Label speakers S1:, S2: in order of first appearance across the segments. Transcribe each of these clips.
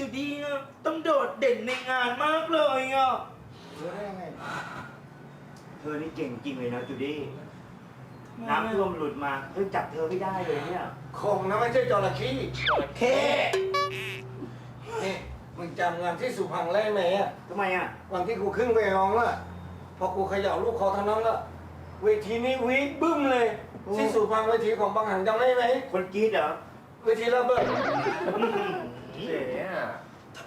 S1: จูดี้อะต้องโดดเด่นในงานมากเลยอะ
S2: เธอได้ยังไง
S3: เธอนี่เก่งจริงเลยนะจูดี้น้ำท่วมหลุดมาเพิ่งจับเธอไม่ได้เลยเนี่ย
S2: คงนะไม่ใช่จระเข้
S1: เค
S2: นี่มึงจำงานที่สุพรรณได้ไหมอะ
S3: ทำไมอะ
S2: วันที่กูขึ้นไปร้องอะพอกูเขย่าลูกคอเท่านั้นละเวทีนี้วีดบึ้มเลย ที่สุพรรณเวทีของบางหันจำได้ไหม
S3: คนกรีดเหรอ
S2: เวทีระเบิด
S4: เจ๊อะ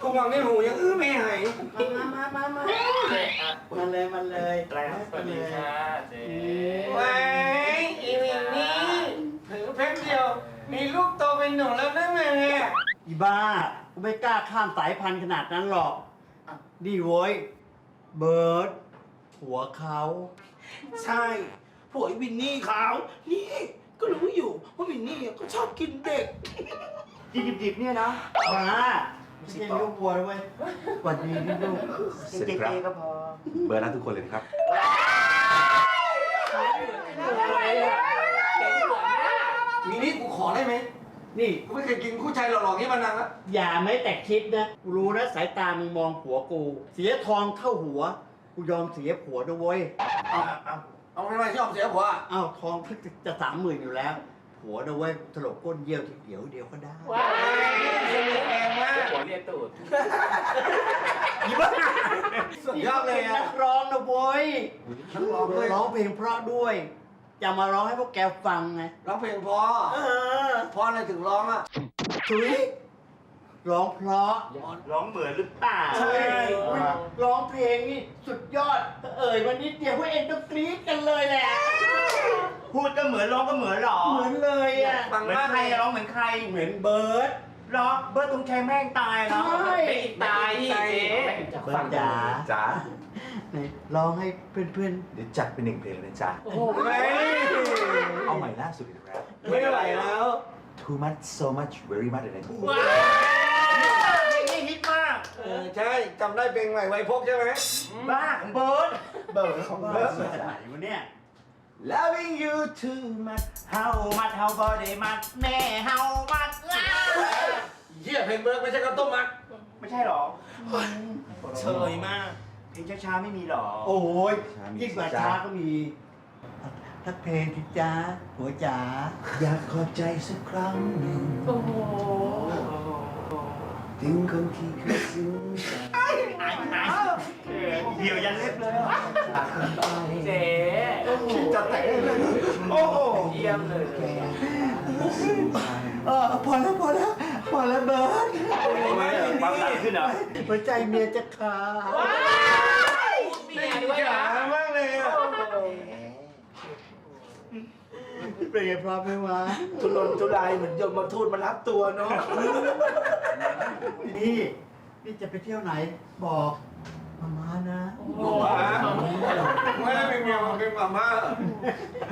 S2: กูฟังในหูยังอื้อไม่หาย
S1: มามามามา
S4: เจ๊อะ
S1: มาเลยมาเลย
S3: อะไรอะ
S4: สวัสดีค่ะเจ๊
S2: ไว้อีวินนี่ถือเพชรเดียว มีลูกโตเป็นหนุ่มแล้วนั่นไง
S5: อีบ้ากูไม่กล้าข้ามสายพันธุ์ขนาดนั้นหรอกนี่โว้ยเบิร์ดหัวเขา
S1: ใช่ผัวไอ้วินนี่เขานี่ก็รู้อยู่ว่าวินนี่ก็ชอบกินเด็ก
S3: ดิบๆเนี่ยนะ
S5: มาไม่ใช่ลูกวัวนะเว้ยสวัสดีพี่ลูก
S3: เจ๊ๆก็พอ
S6: เบอร์นั้นทุกคนเลยนะครับ
S2: มีนี่กูขอได้ไหม
S5: นี่
S2: กูไม่เคยกินคู่ชายหล่อๆนี้มานานแล้ว
S5: อย่าไม่แต่คิดนะกูรู้นะสายตามึงมองหัวกู เสียทองเท่าหัว กูยอมเสียผัวด้วยเว้ย
S2: เอาเอาเอาไม่ไม่ชอบเสียผัวอะ
S5: อ้าวทองเพิ่งจะสามหมื่นอยู่แล้ว ผัวด้วยเว้ยถลกก้นเยี่ยวทีเดียวเดียวก็ได้
S2: ว้ายแรงมาก
S4: หัวเรียนตูด
S5: อีบ้า
S2: สุดยอดเลย
S5: ป็น
S2: อะ
S5: นักร้องนะเว้ย
S2: นักร้องด้วย
S5: ร้องเพลงเพราะด้วยจะมาร้องให้พวกแกฟังไง
S2: ร้องเพลงพอ
S5: เออ
S2: พออะไรถึงร้องอะ
S5: ชุยร้องเพราะ
S3: ร้องเหมือนหรือเปล่า
S5: ใช่อุ๊ยร้องเพลงนี่สุดยอดเอ่ยวันนี้เดียวพวกเองต้องกรี๊ดกันเลยแหละ
S3: พูดก็เหมือนร้องก็เหมือนหรอ
S5: เหมือนเลยอะ
S2: ฟัง
S3: เหมือน
S2: มาก
S3: ใคร
S2: เลย
S3: อะร้องเหมือนใคร
S5: เหมือนเบิร์ด
S3: ร้องเบิร์ดธงชัยแม่งตายแล้ว
S5: ใช่
S4: ไม่ตายที่เจ๊
S5: เบิร์ดจ๋า
S6: จ๋า
S5: ไหนร้องให้เพื่อน
S6: เดี๋ยวจัดเป็นหนึ่งเพลงเลยนะจ๊ะ
S4: โอ้โห
S2: เฮ้ย
S6: เอาใหม่ล่าสุดอีกครับ
S2: ไม่ไหวแล้ว
S6: too much so much very much เลยนะ
S4: ว้า
S3: เพลงนี้ฮิตมาก
S2: เออใช่จำได้เพลงใหม่ไวพกใช่ไหม
S3: บ้าของเบิร์ด
S2: เบิร์ดของ
S5: ๆ
S2: เบิร์ด
S5: มาจากไหนวะเนี่ย
S3: Loving you too much How much how body much แม่ how much
S2: เหี้ยเพลงเบิร์ดไม่ใช่ข้าวต้มมัด
S3: ไม่ใช่หรอ
S1: เฉยมาก
S3: เพลงช้าๆไม่มีหรอ
S5: โอ้ยยิ่งกว่าช้าก็มีทักเพลงที่จ้าหัวจ๋า
S6: อยากขอบใจสักครั้งหนึ่ง
S4: โอ้โห
S6: ถึงคนที่เคยซึ้งใจ
S3: เดียวยันเล็บเลยอะ
S4: เจ๊
S2: คิดจะแต่งเลย
S3: โอ้โห
S4: เยี่ยมเลย
S5: เออพอแล้วพอแล้วพอแล้วเบิร์ด
S3: ทำไมอะความดันขึ้นเหรอ
S5: หัวใจเมียจะขาด
S4: เมียด้วยเหรอ
S2: มากเลยอะ
S5: เป็นไงพร้อมไหมวะ
S1: ทุรนทุรายเหมือนยมมาทูตมารับตัวเนาะ
S5: นี่นี่จะไปเที่ยวไหนบอกมามานะ
S4: โอ้โห
S2: ไม่ได้เป็นเมียมันเป็นมาม่า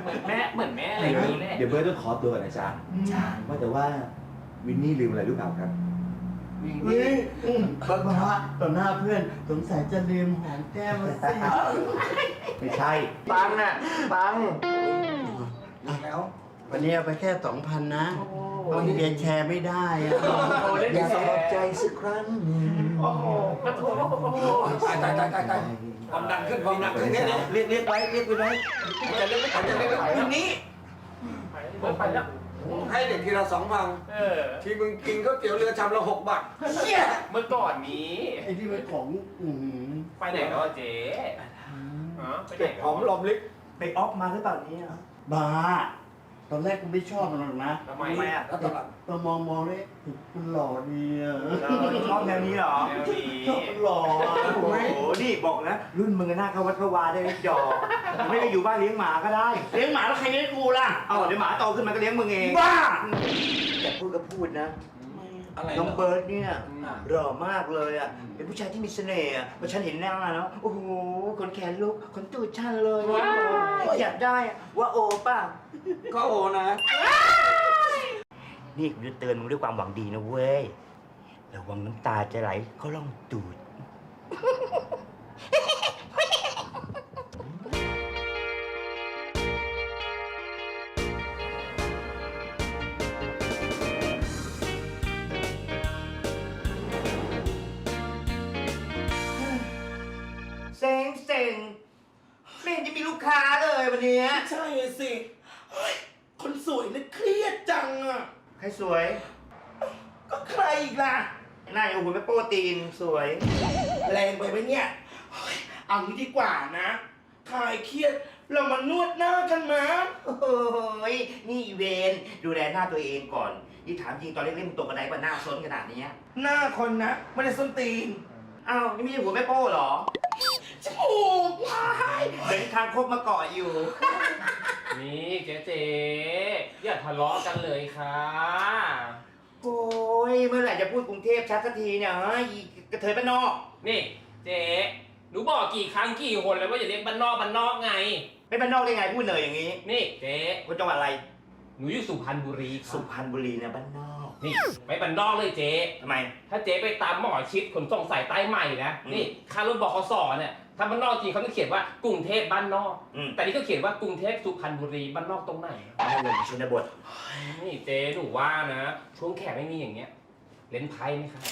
S4: เหมือนแม่เหมือนแม่อะไรอย่างนี้แหละ
S6: เดี๋ยวเบิร์ดต้องขอตัวก่อนนะจ๊ะว่าแต่ว่าวินนี่ลืมอะไรหรือเปล่าครับ
S5: นี่บักมาต่อหน้าเพื่อนสงสัยจะลืมหอมแก้มมาสิ
S6: ไม่ใช่
S2: ตังน่ะตัง แล้ว
S5: วันนี้เอาไปแค่สองพันนะวันนี้เบียร์แชร์ไม่ได้อะ
S4: โอ้โหเล่น
S6: อยาก
S4: แช
S6: ขอบ
S4: ร์
S6: ใจสักครั้งหนึ่ง
S4: โอ้โหกระโถโอ้โห
S2: ตายตายตายตายตายความดันขึ้นความดันขึ้นเนี่ยเนี่ย
S3: เรียกเรียกไว้เรียกไปไว้
S2: จะเล่นไม่ทันจะเล่นไม่ทัน
S1: วินนี่
S4: เบิร์ดไปแล้ว
S2: ให้เด็กทีละสองพัน
S4: เออ
S2: ที่มึงกินก๋วยเตี๋ยวเรือชามละหกบาท
S4: เมื่อก่อนนี้
S5: ไอ้ที่เป็นของอือหือ
S4: ไปไหนเนาะเจ๊ฮะไปไหน
S2: เก็บหอมลอมลิก
S3: ไปออฟมาหรือเปล่าเนี่ย
S5: บ้า ตอนแรกกูไม่ชอบมันหรอกนะ
S4: ทำไม
S3: ทำไมอะ
S2: แล้วตอนหลัง
S5: ตอนมองมองเลยมันหล่อดีอะ
S3: ชอบแนวนี้เหรอ
S4: แนวดี
S5: ชอบมันหล่ออะ
S3: โอ้โหนี่บอกนะรุ่นมึงอะหน้าเข้าวัดเข้าวาได้ไม่จอไม่ได้อยู่บ้านเลี้ยงหมาก็ได้
S5: เลี้ยงหมาแล้วใครเลี้ยงกูล่ะ
S3: เอาเดี๋ยวหมาโตขึ้นมาก็เลี้ยงมึงเอง
S5: บ้า
S3: แต่พูดก็พูดนะ
S2: อะไร
S3: น้องเบิร์ดเนี่ย
S2: อืม
S3: หล่อมากเลยอะเป็นผู้ชายที่มีเสน่ห์อะพอฉันเห็นหน้าแล้วโอ้โหขนแขนลุกขนตูดชันเลย
S4: ว้าว
S3: อยากได้อะว่าโอป่ะ
S2: ก็โอนะ
S3: นี่กูจะเตือนมึงด้วยความหวังดีนะเว้ย ระวังน้ำตาจะไหลเขาล่องดูด เซ็งเซ็งไม่เห็นจะมีลูกค้าเลย
S1: วันนี้ใช่สิ เฮ้ยคนสวยนี่เครียดจังอะ
S3: ใครสวย
S1: ก็ใครอีกล่ะ
S3: หน้าอย่างหุ่นไม่โปรตีนสวย
S1: แรงไปไหมเนี่ยเฮ้ยเอางี้ดีกว่านะคลายเครียดเรามานวดหน้ากันนะ
S3: โอ้ยนี่อีเวนดูแลหน้าตัวเองก่อนนี่ถามจริงตอนเล็กๆมึงตกกระไดกว่าหน้าซนขนาดเนี้ย
S1: หน้าคนนะ ไม่ได้ส้นตีน
S3: อ้าวนี่ไม่ใช่หัวแม่โป้เหรอ
S1: จมูกว้าย
S3: เหมือนคางคกมาเกาะอยู่
S4: นี่เจ๊เจ๊อย่าทะเลาะกันเลยค่ะ
S3: โอ้ยเมื่อไหร่จะพูดกรุงเทพชัดสักทีเนี่ยฮะอีกระเทยบ้านนอก
S4: นี่เจ๊หนูบอกกี่ครั้งกี่คนแล้วว่าอย่าเรียกบ้านนอกบ้านนอกไง
S3: ไม่บ้านนอกได้ไงพูดเหนื่อยอย่างนี้
S4: นี่เจ๊
S3: คนจังหวัดอะไร
S4: หนูอยู่สุพรรณบุรีค
S3: สุ
S4: รับ
S3: พรรณบุรีเนี่ยบ้านนอก
S4: นี่ไปบ้านนอกเลยเจ๊
S3: ทำไม
S4: ถ้าเจ๊ไปตามหมอชิดขนส่งสายใต้ใหม่นะ
S3: อืม
S4: นี่ค่ารถบขสเนี่ยถ้าบ้านนอกจริงเขาต้องเขียนว่ากรุงเทพบ้านนอก
S3: อืม
S4: แต่นี่ก็เขียนว่ากรุงเทพสุพรรณบุรีบ้านนอกตรงไหน
S3: ไม่เลยชนบท
S4: นี่เจ๊หนูว่านะ ช่วงแขกไม่มีอย่างเงี้ย เล่นไพ่ไหมครับ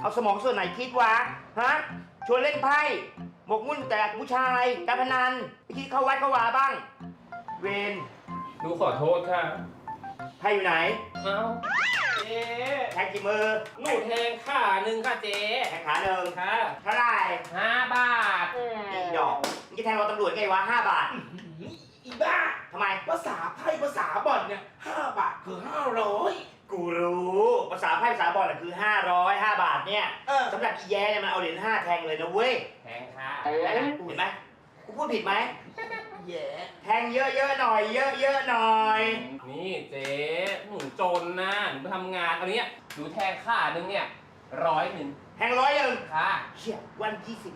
S3: เอาสมองส่วนไหนคิดวะฮะชวนเล่นไพ่หมกมุ่นแต่ผู้ชายการพนันไปคิดเข้าวัดเข้าวาบ้าง เวน
S4: หนูขอโทษค่ะ
S3: ไพ่อยู่ไหน
S4: เอ้าเจ๊
S3: แทงกี่มือ
S4: หนูแทงขาหนึ่งค่ะเจ๊
S3: แทงขาหนึ่ง
S4: ค่ะ
S3: เท่าไหร่
S4: ห้าบาท
S3: อีดอกมึงจะแทงเราตำรวจไงวะห้าบาท
S1: อีบ้า
S3: ทำไม
S1: ภาษาไพ่ภาษาบอลเนี่ยห้าบาทคือห้าร้อย
S3: กูรู้ภาษาไพ่ภาษาบอลน่ะคือ 500 5 บาทเนี่ย
S1: เออ
S3: สำหรับอีแย่เนี่ยมันเอาเหรียญ5แทงเลยนะเว้ย
S4: แทงค่ะ
S3: เห็นไหมกูพูดผิดไหม
S1: แย่
S3: แทงเยอะๆหน่อย เยอะๆหน่อย
S4: นี่เจ๊หนูจนนะหนูไปทำงานตอนเนี้ยหนูแทงขาหนึ่งเนี่ยร้อยหนึ่ง
S3: แทงร้อยหนึ่ง
S4: ค่ะ
S3: เชี่ยวันยี่สิบ